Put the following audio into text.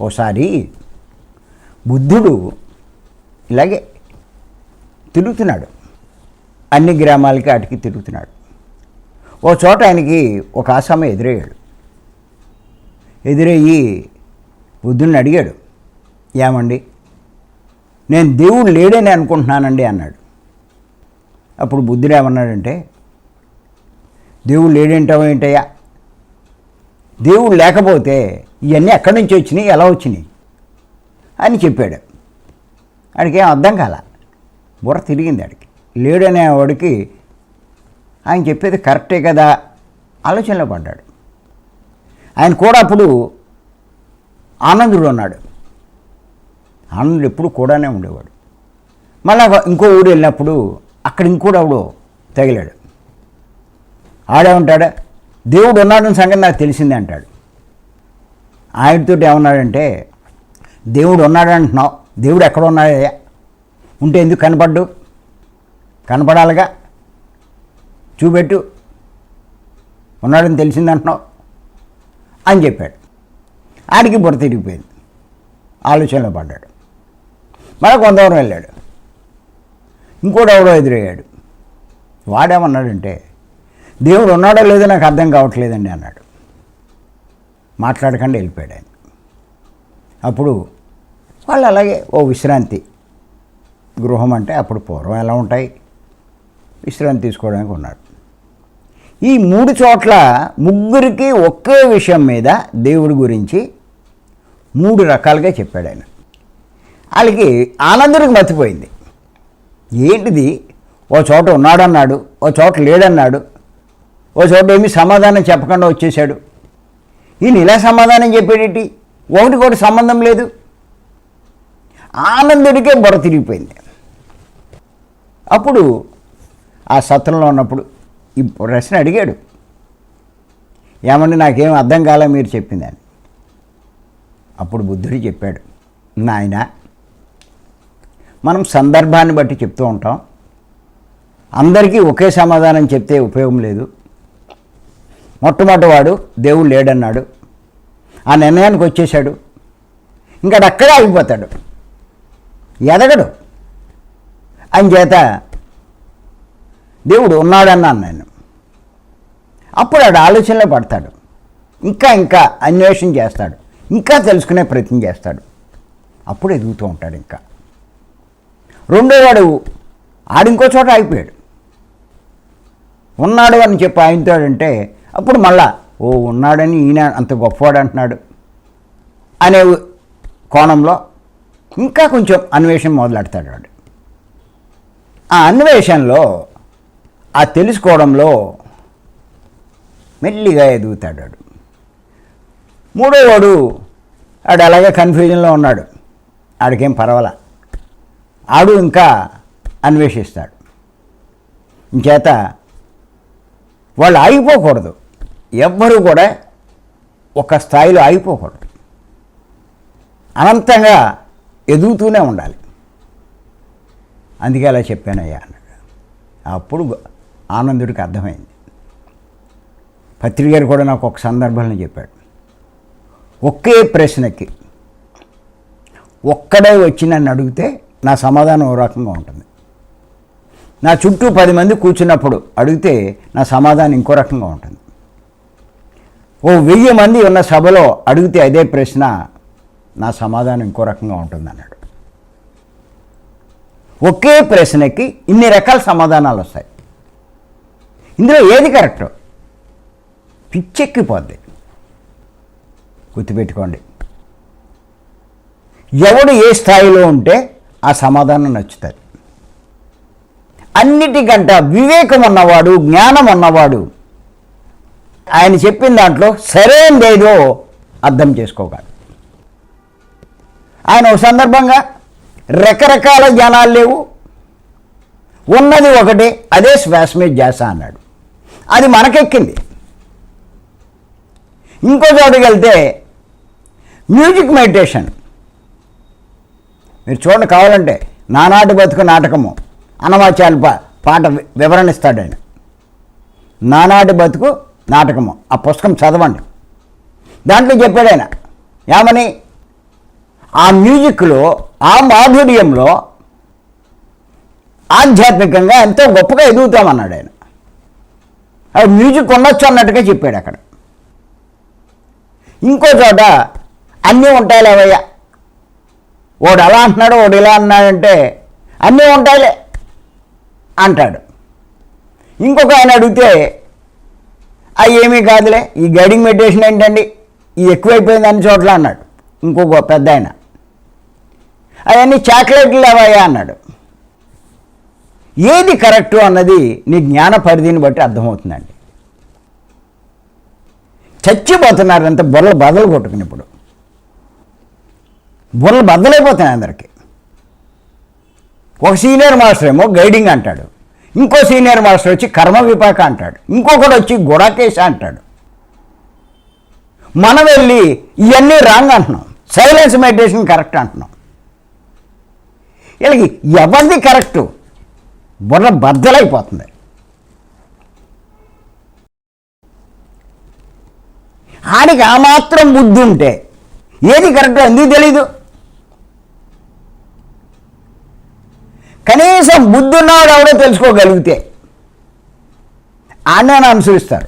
ఓసారి బుద్ధుడు ఇలాగే తిరుగుతున్నాడు. అన్ని గ్రామాలకి అటుకి తిరుగుతున్నాడు. ఓ చోట ఆయనకి ఒక ఆసామ ఎదురయ్యాడు. ఎదురయ్యి బుద్ధుడిని అడిగాడు ఏమండి? నేను దేవుడు లేడని అనుకుంటున్నానండి అన్నాడు. అప్పుడు బుద్ధుడు ఏమన్నాడంటే దేవుడు లేడేంటావు ఏంటయ్యా దేవుడు లేకపోతే ఇవన్నీ ఎక్కడి నుంచి వచ్చినాయి ఎలా వచ్చినాయి అని చెప్పాడు. ఆడికి ఏం అర్థం కాల. బుర్ర తిరిగింది ఆడికి. లేడనే వాడికి ఆయన చెప్పేది కరెక్టే కదా ఆలోచనలో పడ్డాడు. ఆయన కూడా అప్పుడు ఆనందుడు ఉన్నాడు. ఆనందుడు ఎప్పుడు కూడానే ఉండేవాడు. మళ్ళా ఇంకో ఊరు వెళ్ళినప్పుడు అక్కడ ఇంకోడెవడో తగిలాడు. ఆడే ఉంటాడు దేవుడు ఉన్నాడని సంగతి నాకు తెలిసిందే అంటాడు. ఆయనతో ఏమన్నాడంటే దేవుడు ఉన్నాడు అంటున్నావు. దేవుడు ఎక్కడ ఉన్నాడయ్యా ఉంటే ఎందుకు కనపడ్డు? కనపడాలిగా? చూపెట్టు. ఉన్నాడని తెలిసింది అంటున్నావు? అని చెప్పాడు. ఆడికి బుర్ర తిరిగిపోయింది. ఆలోచనలో పడ్డాడు. మళ్ళీ కొంతవరం వెళ్ళాడు. ఇంకోటి ఎవడో ఎదురయ్యాడు. వాడేమన్నాడంటే దేవుడు ఉన్నాడో లేదో నాకు అర్థం కావట్లేదండి అన్నాడు. మాట్లాడకుండా వెళ్ళిపోయాడు ఆయన. అప్పుడు వాళ్ళు అలాగే ఓ విశ్రాంతి గృహం అంటే అప్పుడు పూర్వం ఎలా ఉంటాయి? విశ్రాంతి తీసుకోవడానికి ఉన్నాడు. ఈ మూడు చోట్ల ముగ్గురికి ఒకే విషయం మీద దేవుడి గురించి మూడు రకాలుగా చెప్పాడు ఆయన. వాళ్ళకి ఆనందుడికి మర్చిపోయింది ఏంటిది? ఓ చోట ఉన్నాడన్నాడు ఓ చోట లేడన్నాడు ఓ చోట ఏమీ సమాధానం చెప్పకుండా వచ్చేసాడు ఈయన ఇలా సమాధానం చెప్పేటి ఒకటి ఒకటి సంబంధం లేదు. ఆనందుడికే బుర్ర తిరిగిపోయింది. అప్పుడు ఆ సత్రంలో ఉన్నప్పుడు ఈ ప్రశ్న అడిగాడు. ఏమండి నాకేం అర్థం కాలే మీరు చెప్పిందని. అప్పుడు బుద్ధుడు చెప్పాడు నాయన మనం సందర్భాన్ని బట్టి చెప్తూ ఉంటాం. అందరికీ ఒకే సమాధానం చెప్తే ఉపయోగం లేదు. మొట్టమొదటివాడు దేవుడు లేడన్నాడు. ఆ నిర్ణయానికి వచ్చేసాడు ఇంకా అక్కడే ఆగిపోతాడు ఎదగడు. చేత దేవుడు ఉన్నాడన్నాను నేను. అప్పుడు ఆడు ఆలోచనలో పడతాడు. ఇంకా ఇంకా అన్వేషణ చేస్తాడు. ఇంకా తెలుసుకునే ప్రయత్నం చేస్తాడు. అప్పుడు ఎదుగుతూ ఉంటాడు ఇంకా. రెండోవాడు ఆడింకో చోట ఆగిపోయాడు. ఉన్నాడు అని చెప్పి ఆయనతోడంటే అప్పుడు మళ్ళా ఓ ఉన్నాడని ఈయన అంత గొప్పవాడు అంటున్నాడు అనే కోణంలో ఇంకా కొంచెం అన్వేషణ మొదలెడతాడు వాడు. ఆ అన్వేషణలో ఆ తెలుసుకోవడంలో మెల్లిగా ఎదుగుతాడు వాడు. మూడో వాడు ఆడు అలాగే కన్ఫ్యూజన్లో ఉన్నాడు. ఆడికేం పర్వాల. ఆడు ఇంకా అన్వేషిస్తాడు. ఇంచేత వాళ్ళు ఆగిపోకూడదు. ఎవ్వరూ కూడా ఒక స్థాయిలో ఆగిపోకూడదు. అనంతంగా ఎదుగుతూనే ఉండాలి. అందుకే అలా చెప్పానయ్యా అన్నాడు. అప్పుడు ఆనందుడికి అర్థమైంది. పత్రిక గారు కూడా నాకు ఒక సందర్భంలో చెప్పాడు. ఒకే ప్రశ్నకి ఒక్కడే వచ్చి నన్ను అడిగితే నా సమాధానం ఓ రకంగా ఉంటుంది. నా చుట్టూ పది మంది కూర్చున్నప్పుడు అడిగితే నా సమాధానం ఇంకో రకంగా ఉంటుంది. ఓ వెయ్యి మంది ఉన్న సభలో అడిగితే అదే ప్రశ్న నా సమాధానం ఇంకో రకంగా ఉంటుంది అన్నాడు ఒకే ప్రశ్నకి ఇన్ని రకాల సమాధానాలు వస్తాయి. ఇందులో ఏది కరెక్ట్? పిచ్చెక్కిపోద్ది. గుర్తుపెట్టుకోండి. ఎవడు ఏ స్థాయిలో ఉంటే ఆ సమాధానం నచ్చుతుంది. అన్నిటికంట వివేకం ఉన్నవాడు జ్ఞానం ఉన్నవాడు ఆయన చెప్పిన దాంట్లో సరైనదేదో అర్థం చేసుకోగలడు ఆయన ఒక సందర్భంగా రకరకాల జ్ఞానాలు లేవు. ఉన్నది ఒకటే అదే శ్వాసమే జాస అన్నాడు. అది మనకెక్కింది. ఇంకో చోటుకి వెళ్తే మ్యూజిక్ మెడిటేషన్. మీరు చూడండి కావాలంటే నానాటి బతుకు నాటకము. అన్నమాచార్య పా పాట వి- ఆయన నానాటి బతుకు నాటకము. ఆ పుస్తకం చదవండి. దాంట్లో చెప్పాడు ఆయన ఏమని? ఆ మ్యూజిక్లో ఆ మాధుర్యంలో ఆధ్యాత్మికంగా ఎంతో గొప్పగా ఎదుగుతామన్నాడు ఆయన. అది మ్యూజిక్ ఉండొచ్చు అన్నట్టుగా చెప్పాడు అక్కడ. ఇంకో చోట అన్నీ ఉంటాయిలేవయ్యా. వాడు అలా అంటున్నాడు వాడు ఇలా అన్నాడంటే అన్నీ ఉంటాయిలే. అంటాడు. ఇంకొక ఆయన అడిగితే అవి ఏమీ కాదులే ఈ గైడింగ్ మెడిటేషన్ ఏంటండి? ఇది ఎక్కువైపోయింది అన్ని చోట్ల అన్నాడు. ఇంకొక పెద్ద ఆయన. అవన్నీ చాక్లెట్లు అవయ్యా అన్నాడు. ఏది కరెక్టు అన్నది నీ జ్ఞాన పరిధిని బట్టి అర్థమవుతుందండి. చచ్చిపోతున్నారు అంత బుర్రలు బదలు కొట్టుకుని ఇప్పుడు. బుర్రలు బద్దలైపోతున్నాయి అందరికీ. ఒక సీనియర్ మాస్టర్ ఏమో గైడింగ్ అంటాడు. ఇంకో సీనియర్ మాస్టర్ వచ్చి కర్మ విపాక అంటాడు. ఇంకొకడు వచ్చి గుడాకేశ అంటాడు. మనం వెళ్ళి ఇవన్నీ రాంగ్ అంటున్నాం. సైలెన్స్ మెడిటేషన్ కరెక్ట్ అంటున్నాం. వీళ్ళకి ఎవరిది కరెక్టు? బుర్ర బద్దలైపోతుంది. ఆడికి ఆ మాత్రం బుద్ధి ఉంటే ఏది కరెక్ట్ ఎందుకు తెలీదు. కనీసం బుద్ధున్నాడు ఎవడో తెలుసుకోగలిగితే. ఆయన అనుసరిస్తారు.